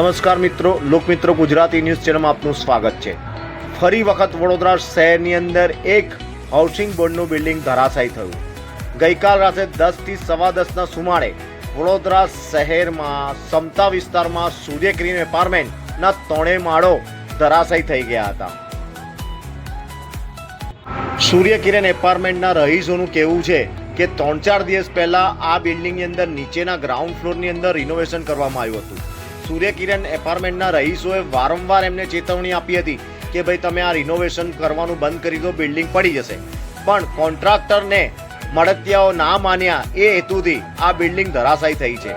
નમસ્કાર મિત્રો, લોકમિત્રો ગુજરાતી ન્યૂઝ ચેનલમાં આપનું સ્વાગત છે. ફરી વખત વડોદરા શહેરની અંદર એક હાઉસિંગ બોર્ડનું બિલ્ડિંગ ધરાશાયી થયું. ગઈકાલ રાત્રે દસથી સવા દસના સુમારે વડોદરા શહેરમાં સમતા વિસ્તારમાં સૂર્યકિરણ એપાર્ટમેન્ટના ત્રણે માળો ધરાશાયી થઈ ગયા હતા. સૂર્યકિરણ એપાર્ટમેન્ટના રહીશોનું કહેવું છે કે ત્રણ ચાર દિવસ પહેલાં આ બિલ્ડિંગની અંદર નીચેના ગ્રાઉન્ડ ફ્લોરની અંદર રિનોવેશન કરવામાં આવ્યું હતું. સૂર્યકિરણ એપાર્ટમેન્ટના રહીશોએ વારંવાર એમને ચેતવણી આપી હતી કે ભાઈ તમે આ રિનોવેશન કરવાનું બંધ કરી દો બિલ્ડિંગ પડી જશે. પણ કોન્ટ્રાક્ટરને મળતિયાઓ ના માન્યા એ હેતુથી આ બિલ્ડિંગ ધરાશાયી થઈ છે.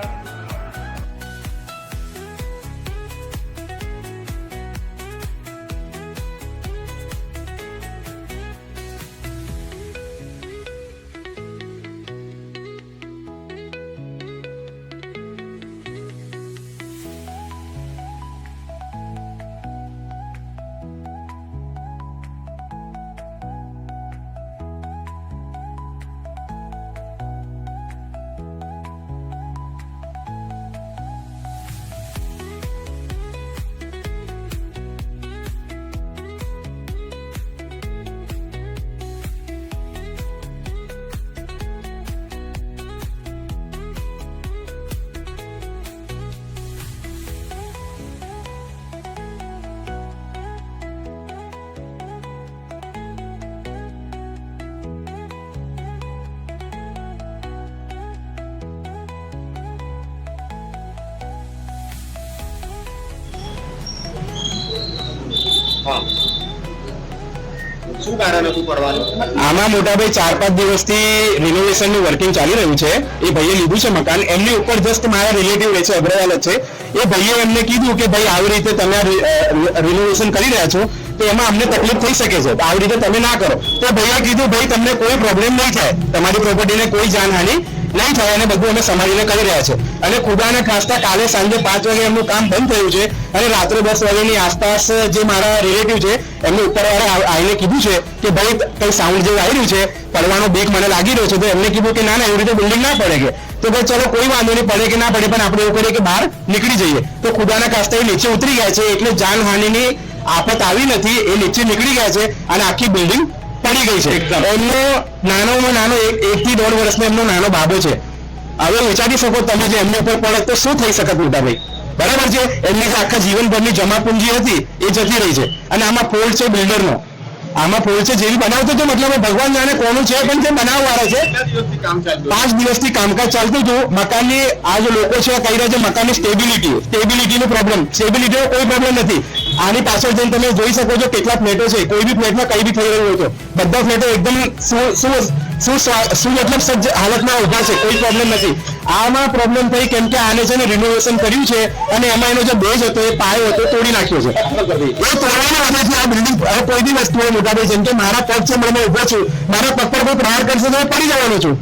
કારણ હતું પડવાનું આમાં મોટાભાઈ ચાર પાંચ દિવસથી રિનોવેશનનું વર્કિંગ ચાલી રહ્યું છે. એ ભાઈએ લીધું છે મકાન. એમની ઉપર જસ્ટ મારા રિલેટિવ રહે છે, અગ્રવાલ જ છે. એ ભાઈએ એમને કીધું કે ભાઈ આવી રીતે તમે રિનોવેશન કરી રહ્યા છો, તો એમાં અમને તકલીફ થઈ શકે છે. આવી રીતે તમે ના કરો. તો ભાઈએ કીધું, ભાઈ, તમને કોઈ પ્રોબ્લેમ નહીં થાય. તમારી પ્રોપર્ટીને કોઈ જાનહાનિ નહીં થાય અને બધું અમે સમાજને કરી રહ્યા છે. અને ખુદાના ખાસતા કાલે સાંજે પાંચ વાગે એમનું કામ બંધ થયું છે. અને રાત્રે દસ વાગ્યાની આસપાસ જે મારા રિલેટિવ છે એમને ઉપરવાળા આવીને કીધું છે કે ભાઈ કઈ સાઉન્ડ જેવું આવી રહ્યું છે પડવાનો બેક મને લાગી રહ્યો છે. તો એમને કીધું કે ના ના એવી રીતે બિલ્ડિંગ ના પડે કે. તો ભાઈ ચલો કોઈ વાંધો નહીં પડે કે ના પડે પણ આપણે એવું કરીએ કે બહાર નીકળી જઈએ. તો ખુદાના કાસ્તા એ નીચે ઉતરી ગયા છે એટલે જાનહાનિની આફત આવી નથી એ નીચે નીકળી ગયા છે અને આખી બિલ્ડિંગ પડી ગઈ છે. એમનો નાનોમાં નાનો એક થી દોઢ વર્ષનો એમનો નાનો બાબો છે. હવે વિચારી શકો તમે જે એમની ઉપર પડે તો શું થઈ શકત મોટાભાઈ બરાબર છે? એમની જે આખા જીવનભરની જમાપુંજી હતી એ જતી રહી છે. અને આમાં ફોલ્ટ છે બિલ્ડરનો. આમાં ફોલ્ટ છે જેવી બનાવતો હતો મતલબ ભગવાન જાણે કોનું છે પણ જે બનાવવાળા છે પાંચ દિવસથી કામકાજ ચાલતું હતું. મકાનની આ જે લોકો છે કહી રહ્યા છે મકાનની સ્ટેબિલિટી સ્ટેબિલિટીનો પ્રોબ્લેમ સ્ટેબિલિટીનો કોઈ પ્રોબ્લેમ નથી. આની પાછળ જઈને તમે જોઈ શકો છો કેટલા ફ્લેટો છે. કોઈ બી ફ્લેટમાં કઈ બી થઈ રહ્યું હોય તો. બધા ફ્લેટો એકદમ શું શું શું મતલબ સજ્જ હાલતમાં ઊભા છે. કોઈ પ્રોબ્લેમ નથી. આમાં પ્રોબ્લેમ થઈ કેમ કે આને છે ને રિનોવેશન કર્યું છે અને એમાં એનો જે બેઝ હતો, એ પાયો હતો, તોડી નાખ્યો છે. એ તોડવાના વજહથી આ બિલ્ડિંગ કોઈ બી વસ્તુ મોટા ભાઈ જેમ કે મારા પગ છે મને ઊભો છું. મારા પગ પર કોઈ પ્રહાર કરશે તો પડી જવાનો છું.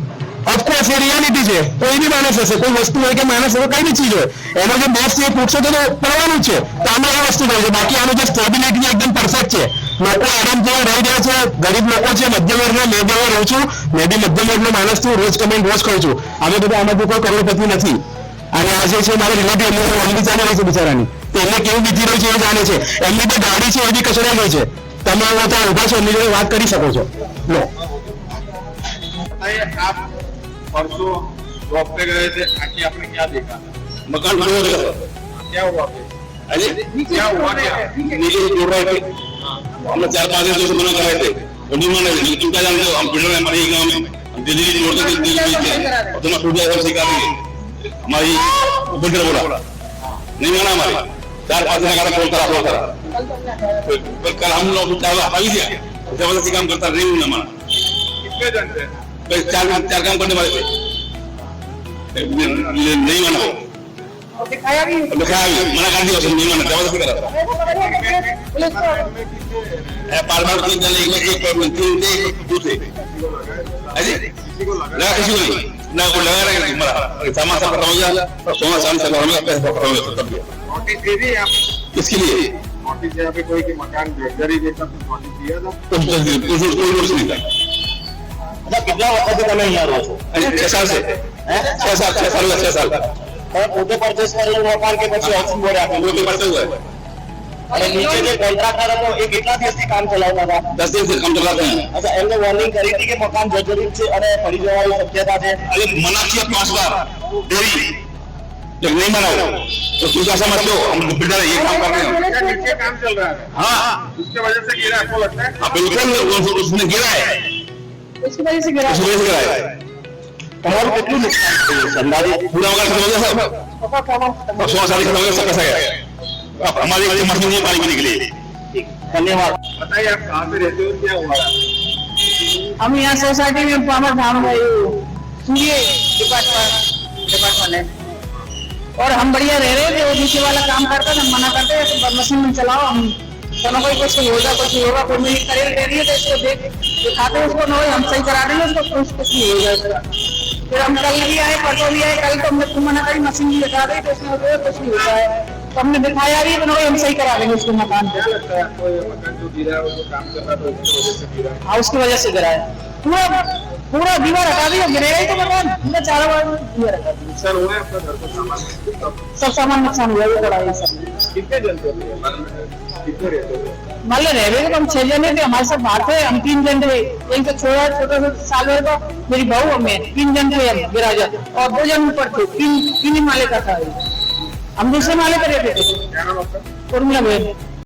ઓફકોર્સ એ રિયાલિટી છે. કોઈ બી માણસ હશે, કોઈ વસ્તુ હોય કે માણસ હોય કઈ બી ચીજ હોય, એનો જે બેસ્ટ એ પૂછશો તો કરવાનું છે. તો આમ એ વસ્તુ થાય છે. બાકી આનું જે સ્ટેબિલિટી એકદમ પરફેક્ટ છે. લોકો આરામથી રહી રહ્યા છે. ગરીબ લોકો છે મધ્યમ વર્ગના મેં બરાબર રહું છું, મેં બી મધ્યમ વર્ગનો માણસ છું, રોજ કમેન્ટ રોજ ખાઉં છું. હવે બધા આમાંથી કોઈ કરોડપતિ નથી. અને આજે છે મારે રિલેટિવ એમની ફેમિલી રહી છે બિચારાની. એમને કેવું બીતી રહ્યું છે એ જાણે છે. એમની જે ગાડી છે એ બી કચરા ગઈ છે. તમે ત્યાં ઊભા છો, એમની જોડે વાત કરી શકો છો. લો. આપ परसों जॉब पे गए थे आके आपने क्या देखा मकान बना हुआ था क्या हुआ फिर अरे क्या हुआ क्या नीचे से जोड़ रहे थे हमने चार पांच दिन से मना कर रहे थे और नहीं माने लेकिन क्या जानते हो हम बिल्डर हैं हमारे ही गाँव में हम दिल्ली की जोड़ते थे दिल्ली के और तुम्हारा टूट जाएगा उसे क्या देंगे हमारी बिल्डर बोला नहीं माना हमारे चार पांच दिन का कॉल करा कॉल करा फिर- फिर कल हम लोग चार हटा ही दिया जबरदस्ती काम करता नहीं उन्होंने माना कितने जन थे फिर चार चार काम करने वाले थे नहीं नहीं माना वो दिखाया भी लिखा है मना कर दिया उसने नहीं माना जबरदस्ती करा था पुलिस को पार्लर के अंदर एक एक प्रॉब्लम तीन थे एक दो थे अरे किसी को लगा लगा किसी को नहीं ना को लगा रहा है मरा तमाशा कर रहा हूँ सोना शाम से कर रहा हूँ पैसे पकड़ रहा हूँ तब भी नोटिस दे दी आप किसके लिए नोटिस यहाँ पे कोई के मकान जर्जरी जैसा कुछ नोटिस दिया था तो कोई कोई नोटिस नहीं था કેટલા વખતે તમે અહીંયા રહો છો अरे छह साल से छह साल छह साल हुआ छह साल પોતે પરચેસ કરેલું મકાન કે પછી હાઉસિંગ બોર્ડે આપેલું वो तो करते हुए અને નીચે જે કોન્ટ્રાક્ટર હતો એ કેટલા દિવસથી કામ ચલાવતા હતા दस दिन से कम चलाते हैं અચ્છા એમને વોર્નિંગ કરી હતી કે મકાન જર્જરિત છે અને પડી જવાની શક્યતા છે अरे मना किया पांच बार देरी जब नहीं मना तो तुम ऐसा मत लो हम बिल्डर ये काम कर रहे हैं क्या नीचे काम चल रहा है हाँ उसके वजह से गिरा आपको लगता है हाँ, बिल्कुल वो- उसने गिरा है इसकी वजह से गिरा उस वजह से गिरा है તમારું કેટલું નુકસાન થયું છે? અંદાજિત पूरा मकान खत्म हो गया सब पापा पापा और सौ साल खत्म हो गया सब कैसा गया अब हमारी एक मशीन नहीं है पानी पीने के लिए ધન્યવાદ बताइए आप कहाँ पे रहते हो क्या हुआ हम यहाँ सोसाइटी में पामर धाम में सूर्य डिपार्टमेंट डिपार्टमेंट है और हम बढ़िया रह रहे थे वो नीचे वाला काम करता था मना करते हैं तो मशीन में चलाओ हम दोनों कोई कुछ नहीं होगा कुछ नहीं होगा कोई मेरी करेल दे रही है तो इसको देख दिखाते हैं उसको नहीं हम सही करा देंगे उसको कुछ कुछ नहीं होगा फिर हम कल भी आए परसों भी आए कल तो हमने मना करी मशीन भी दिखा दी तो उसमें होगा कुछ नहीं होता है। तो हमने दिखाया भी तो हम सही करा देंगे उसको मकान लगता है उसकी वजह से गिरा हाँ। पूरा पूरा दीवार हटा दिया गिरेगा ही तो मकान। पूरा चारों बार दीवार हटा दी। नुकसान हुआ है आपका घर को सामान? सब सामान नुकसान हुआ ये बड़ा है सब कितने जन? कितने रहते मान लो रह तो हम छह जने थे हमारे साथ बात है हम तीन जन थे। एक तो छोटा छोटा सा साल है तो मेरी बहू और मैं तीन जन थे हम गिराजा और दो जन ऊपर थे तीन तीन ही माले का था। हम दूसरे माले पर रहते थे। उर्मिला बहन